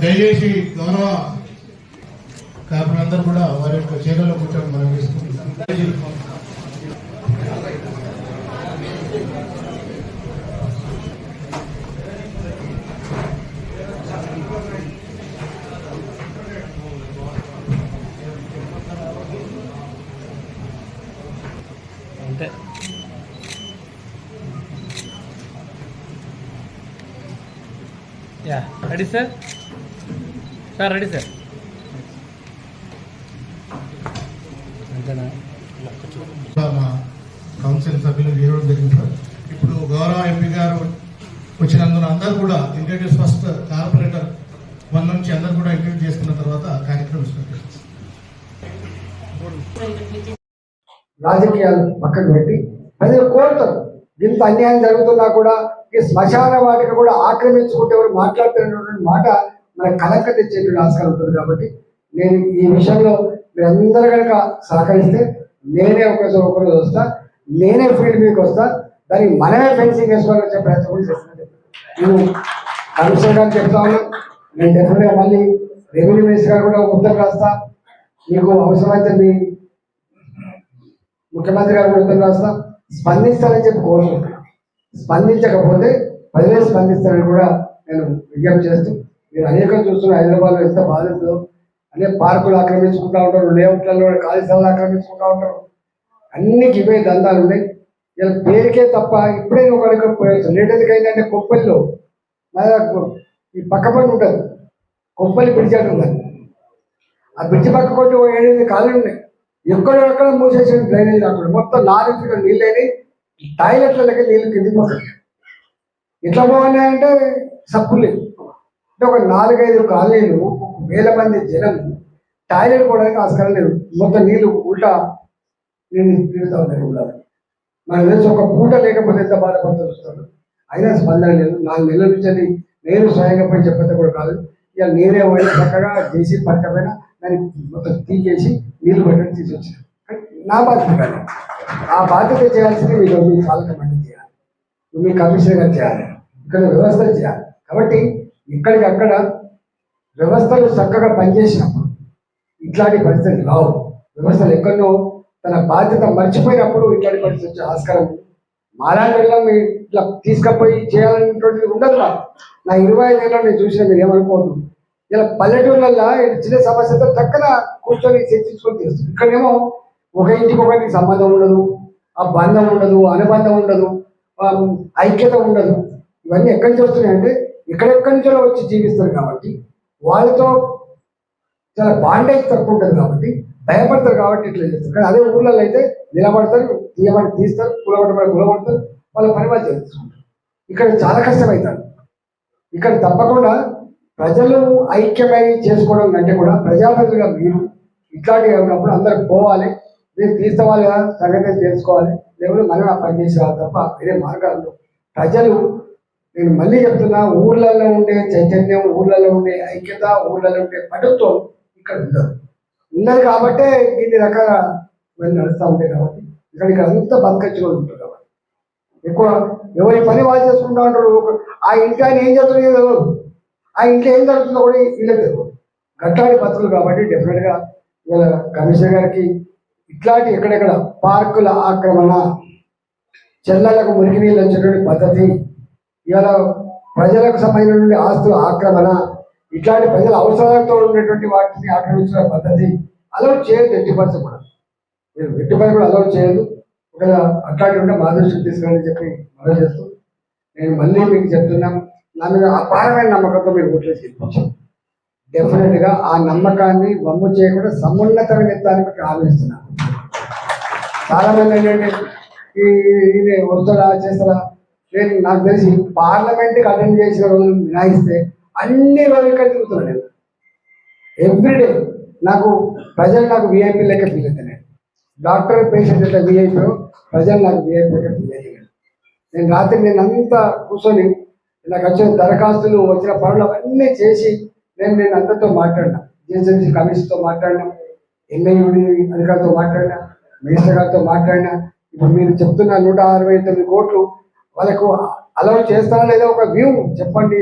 దయచేసి గౌరవ కాపులందరూ కూడా వారి యొక్క చీరలో కూర్చొని మనం తీసుకుంటున్నాం అంతే yeah ready sir? Sir ready sir. మా కౌన్సిల్ సభ్యులు ఇవ్వడం జరిగింది సార్. ఇప్పుడు గౌరవ ఎంపీ గారు వచ్చినందున అందరూ కూడా ఇంట్రడ్యూస్ ఫస్ట్ కార్పొరేటర్ వన్ నుంచి అందరూ కూడా ఇంట్రడ్యూస్ చేసుకున్న తర్వాత కార్యక్రమం రాజకీయాలు పక్కకు పెట్టి ప్రజలు కోరుతారు. ఇంత అన్యాయం జరుగుతున్నా కూడా ఈ శ్మశాన వాటిని కూడా ఆక్రమించుకుంటే ఎవరు మాట్లాడుతున్నటువంటి మాట మన కలక తెచ్చేటువంటి ఆస్కారం ఉంటుంది కాబట్టి నేను ఈ విషయంలో మీరందరూ కనుక సహకరిస్తే నేనే ఒక ఒకరోజు వస్తా నేనే ఫీల్డ్ మీకు వస్తా దానికి మనమే ఫెన్సింగ్ వేసుకోవాలని వచ్చే ప్రయత్నం కూడా చేస్తున్నాను నేను కమిషనర్ గారు చెప్తా ఉన్నాను నేను డెఫినెట్గా మళ్ళీ రెవెన్యూ మినిస్టర్ గారు కూడా ఉత్తరం రాస్తా మీకు అవసరమైతే మీ ముఖ్యమంత్రి గారు ఉత్తరం రాస్తా. స్పందిస్తారని చెప్పి కోరుకుంటున్నాను. స్పందించకపోతే ప్రజలే స్పందిస్తారని కూడా నేను విజ్ఞప్తి చేస్తూ మీరు అనేకం చూస్తున్న హైదరాబాద్లో ఎంత బాధ అనే పార్కులు ఆక్రమించుకుంటూ ఉంటారు లేఅవుట్లలో ఖాళీ స్థలాలు ఆక్రమించుకుంటూ ఉంటారు. అన్ని ఇవే దందాలు ఉన్నాయి. ఇలా పేరుకే తప్ప ఇప్పుడే ఒక అడుగు పోయేచ్చు లేటెందుకు అయిందంటే కొప్పల్లో. ఈ పక్క పని ఉంటుంది. కొప్పలి బ్రిడ్జ్ అని ఆ బ్రిడ్జ్ పక్క కొట్టి ఓ ఏడెనిమిది కాళ్ళు ఉన్నాయి. ఎక్కడెక్కడ మూసేసిన డ్రైనేజ్ రాకుండా. మొత్తం నాలుగు ఫీట్ల నీళ్ళని టాయిలెట్లకి నీళ్ళు కిందికి పోతాయి ఎట్లా బాగున్నాయి అంటే లేవు. అంటే ఒక నాలుగైదు కాలనీలు వేల మంది జనం టాయిలెట్ పోవడానికి ఆస్కారం లేదు. మొత్తం నీళ్ళు ఉల్టా నేను ఉన్నాయి ఉండాలి మనకు తెలిసి ఒక పూట లేకపోతే ఎంత బాధపడుతూ చూస్తాను. అయినా స్పందన లేదు. నాలుగు నెలల నుంచి నేను స్వయంగా పోయి చెప్పేది కూడా కాదు. ఇక నేనే పోయి చక్కగా చేసి పట్టకపోయిన దాన్ని మొత్తం తీకేసి నీళ్ళు పట్టడం తీసుకొచ్చారు. నా బాధ్యత కాదు. ఆ బాధ్యత చేయాల్సింది మీరు మీ పాలక మండలి చేయాలి. మీ కమిషనర్ గారు చేయాలి. ఇక్కడ వ్యవస్థ చేయాలి. కాబట్టి ఇక్కడికి అక్కడ వ్యవస్థలు చక్కగా పనిచేసినప్పుడు ఇట్లాంటి పరిస్థితులు రావు. వ్యవస్థలు ఎక్కడో తన బాధ్యత మర్చిపోయినప్పుడు ఇట్లాంటి పరిస్థితి వచ్చే ఆస్కారం ఉంది. ఇట్లా తీసుకుపోయి చేయాలనేటువంటిది ఉండదు నా ఇరవై ఐదేళ్ళలో నేను చూసిన మీరు ఏమనుకోవద్దు. ఇలా పల్లెటూళ్ళల్లో చిన్న సమస్యతో చక్కన కూర్చొని చర్చించుకొని తెలుస్తుంది ఇక్కడేమో ఒక ఇంటికి ఒకటి సంబంధం ఉండదు ఆ బంధం ఉండదు అనుబంధం ఉండదు ఐక్యత ఉండదు. ఇవన్నీ ఎక్కడి నుంచి వస్తున్నాయి అంటే ఎక్కడెక్కడి నుంచో వచ్చి జీవిస్తారు కాబట్టి వాళ్ళతో చాలా బాండేజ్ తక్కువ ఉంటుంది కాబట్టి భయపడతారు కాబట్టి ఇట్లా చేస్తారు. కానీ అదే ఊర్లలో అయితే నిలబడతారు తీయబడి తీస్తారు కులబడబడి కులబడతారు వాళ్ళ పని వాళ్ళు చేసుకుంటారు ఇక్కడ చాలా కష్టమవుతారు ఇక్కడ తప్పకుండా ప్రజలు ఐక్యమై చేసుకోవడం కంటే కూడా ప్రజాప్రతినిధులుగా మీరు ఇట్లాంటివి ఉన్నప్పుడు అందరు పోవాలి మీరు తీసుకోవాలి కదా సంగతి తెలుసుకోవాలి లేకపోతే మనం ఆ పని చేసేవాళ్ళు తప్ప వేరే మార్గాలు ప్రజలు నేను మళ్ళీ చెప్తున్నా ఊర్లలో ఉండే చైతన్యం ఊర్లలో ఉండే ఐక్యత ఊర్లలో ఉండే పటుత్వం ఇక్కడ ఉండదు. ఉన్నది కాబట్టే దీన్ని రకాల ఇవన్నీ నడుస్తూ ఉంటాయి కాబట్టి ఇక్కడ ఇక్కడ అంతా బతకచ్చుకొని ఉంటారు కాబట్టి. ఎక్కువ ఎవరి పని వాళ్ళు చేసుకుంటా ఉంటారు ఆ ఇంటి ఆయన ఏం చేస్తుందో ఆ ఇంట్లో ఏం జరుగుతుందో కూడా వీళ్ళకి తెలియదు బతుకులు కాబట్టి డెఫినెట్గా ఇవాళ కమిషనర్ గారికి ఇట్లాంటి ఎక్కడెక్కడ పార్కుల ఆక్రమణ చెల్లలకు మురికి నీళ్ళు వచ్చేటువంటి పద్ధతి ఇవాళ ప్రజలకు సంబంధించినటువంటి ఆస్తుల ఆక్రమణ ఇట్లాంటి ప్రజల అవసరాలతో ఉండేటువంటి వాటిని ఆక్రమించిన పద్ధతి అలౌ చేయదు ఎట్టి పరిస్థితి కూడా. మీరు ఎట్టి పరిస్థితి కూడా అలౌ చేయదు ఒకవేళ అట్లాంటి ఉంటే మా దృష్టికి తీసుకుని చెప్పి మనం చేస్తూ. నేను మళ్ళీ మీకు చెప్తున్నాం నా మీద అపారమైన నమ్మకంతో మీరు ఓట్లు గెలిపించాం డెఫినెట్గా ఆ నమ్మకాన్ని వమ్ము చేయకుండా సమున్నతమైన ఎత్తానికి మీకు ఆలోచిస్తున్నాను చాలా మంది ఏంటంటే ఈ ఇది వస్తారా చేస్తారా నేను నాకు తెలిసి పార్లమెంట్కి అటెండ్ చేసిన రోజులు మినాయిస్తే అన్ని రోజులు ఇక్కడ తిరుగుతున్నాను నేను. ఎవ్రీడే నాకు ప్రజలు నాకు విఐపీ లెక్క ఫీల్ అవుతాను నేను. డాక్టర్ పేషెంట్ ఎట్లా విఐపీ ప్రజలు నాకు విఐపీ లెక్క ఫీల్ అయ్యాను నేను. రాత్రి నేను అంతా కూర్చొని నాకు వచ్చిన దరఖాస్తులు వచ్చిన పనులు అవన్నీ చేసి నేను నేను అందరితో మాట్లాడినా. జిహెచ్ఎంసీ కమిషన్తో మాట్లాడినా ఎన్ఐయుడి అధికారితో మాట్లాడినా మినిస్టర్ గారితో మాట్లాడినా. ఇప్పుడు మీరు చెప్తున్న నూట అరవై తొమ్మిది కోట్లు వాళ్ళకు అలౌ చేస్తారా లేదా ఒక వ్యూ చెప్పండి.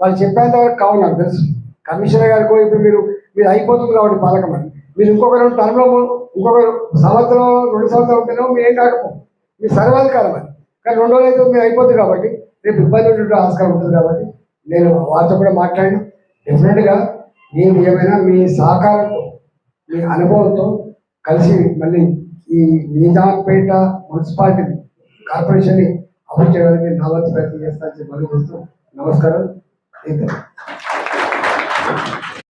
వాళ్ళు చెప్పేంత వరకు కావు నాకు తెలుసు. కమిషనర్ గారికి ఇప్పుడు మీరు మీరు అయిపోతుంది కాబట్టి పాలకం మీరు ఇంకొక రెండు టర్మ్లో ఇంకొక సంవత్సరం రెండు సంవత్సరాలు ఉంటేనో మీరు ఏం కాకపో మీ సర్వాధికారం అది. కానీ రెండు రోజులు అయితే మీరు అయిపోతుంది కాబట్టి రేపు ఇబ్బంది ఉండే ఆస్కారం ఉంటుంది కాబట్టి నేను వారితో కూడా మాట్లాడి డెఫినెట్గా నేను ఏమైనా మీ సహకారంతో మీ అనుభవంతో కలిసి మళ్ళీ ఈ నిజాంపేట మున్సిపాలిటీ కార్పొరేషన్ని అభివృద్ధి చేయడానికి నా వంతు ప్రయత్నం చేస్తానని చెప్పి మనం చేస్తూ నమస్కారం.